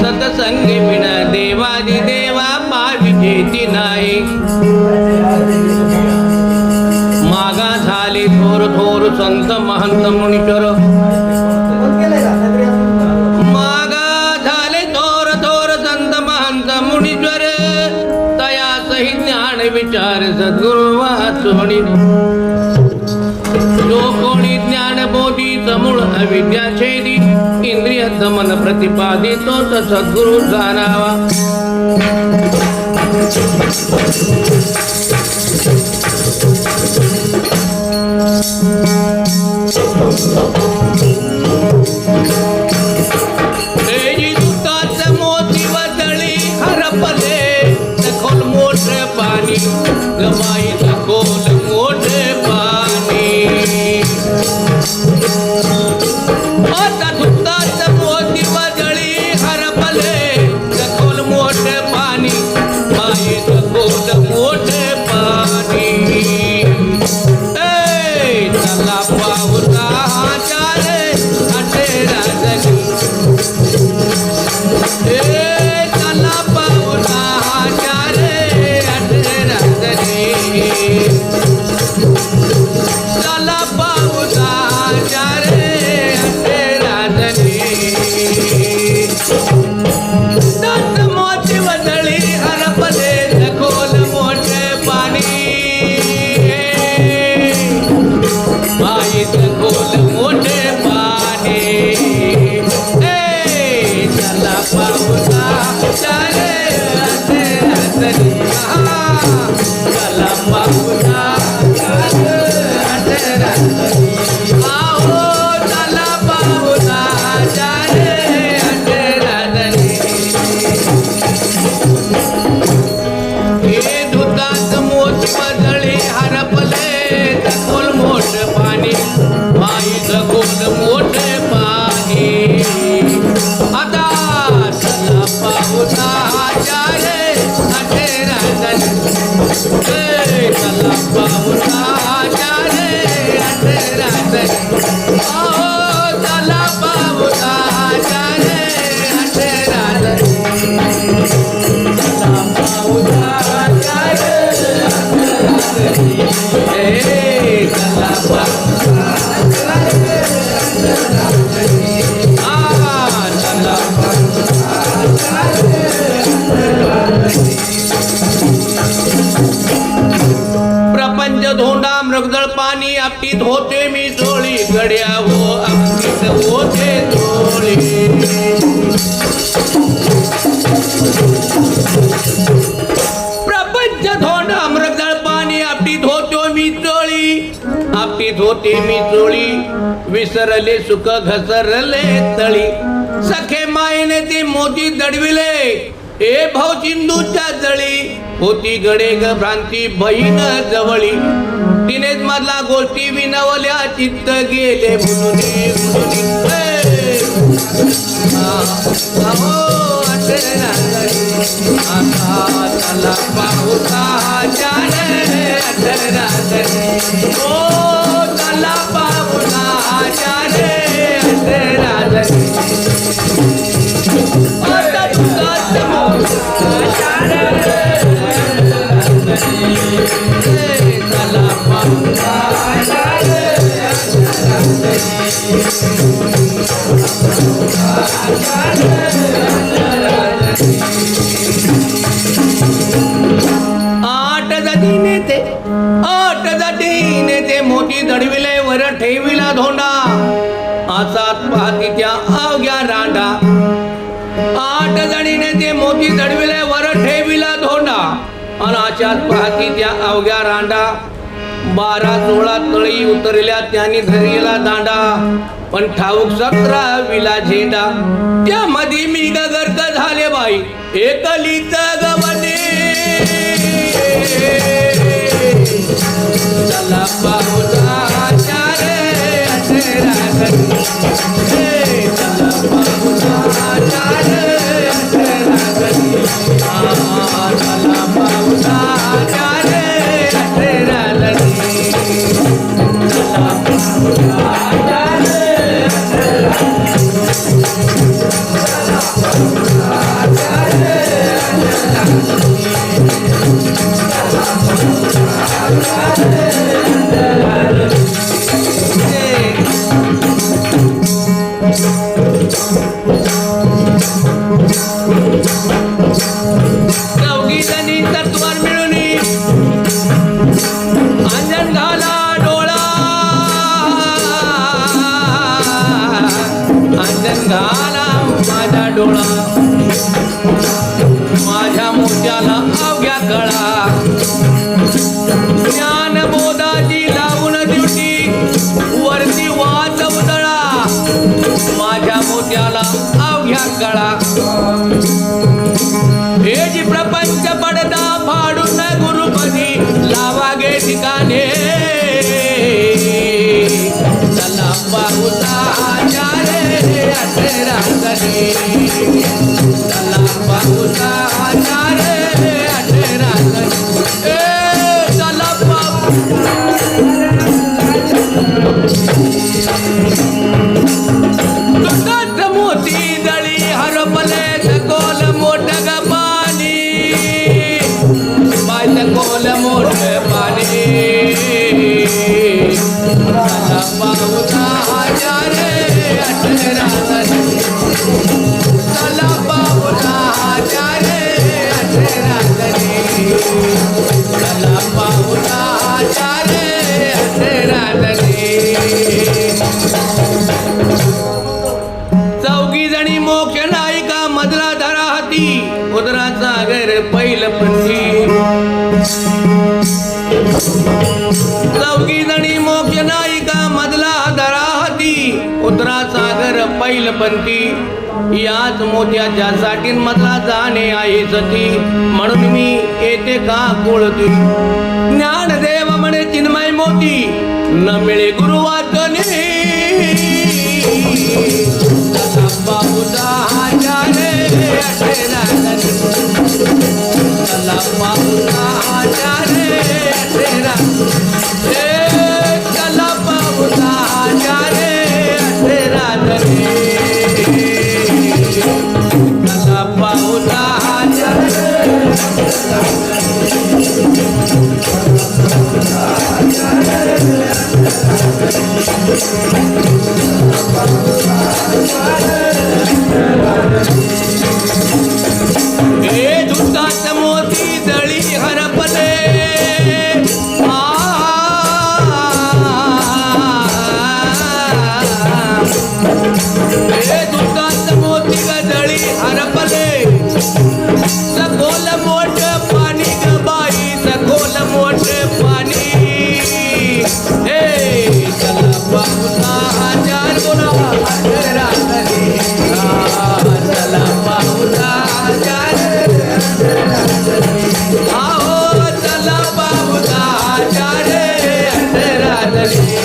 सत्संगी बिन देवादी देवा पाविजेती नाही. मागा झाले थोर थोर संत महंत मुनीश्वर मागा झाले थोर थोर संत महंत मुनीश्वर तया सहित ज्ञान विचार सद्गुरु वाचोणी जो कोणी ज्ञान बोधी मूळ अविद्या छेदी इंद्रिय दमन प्रतिपादितो तो सद्गुरु जाणावा मृगदळ पाणी आपटीत होते मी झोळी गड्या हो आपटीत होते झोळी प्रपंच धोंड मृगदळ पाणी आपटीत होतो मी चोळी आपटीत होते मी चोळी विसरले सुख घसरले तळी. सखे मायने ते मोती दडविले. ए भाऊ चिंदूच्या जळी. होती गडे ग भ्रांती बहीण जवळी. तिनेच मधला गोष्टी विनवल्या चित्त गेले म्हणून आता पाहुता जाणे, पाहुता आठ जातीने ते आठ जातीने ते मोती दडविले वर ठेविला धोंडा. असाच पाहती त्या अवघ्या रांडा. आठ जणीने ते मोती दडविले वर ठेविला धोंडा. अनाच्यात पाहती त्या अवघ्या रांडा. बारा जोळा तळी उतरल्या त्यांनी धरलेला दांडा. पण ठाऊक सतरा विला झेंडा. त्यामध्ये मी गर्क झाले बाई एकलीच गवने चला पाहुणा चारे ગળા. carnaval सागर पैलपंती याच मोत्याच्या साठी मधला जाणे आहे सती. म्हणून मी येते का कोळती? ज्ञानदेव म्हणे चिन्मय मोती. न मिळे गुरुवाकने बाबुदा Aleluia.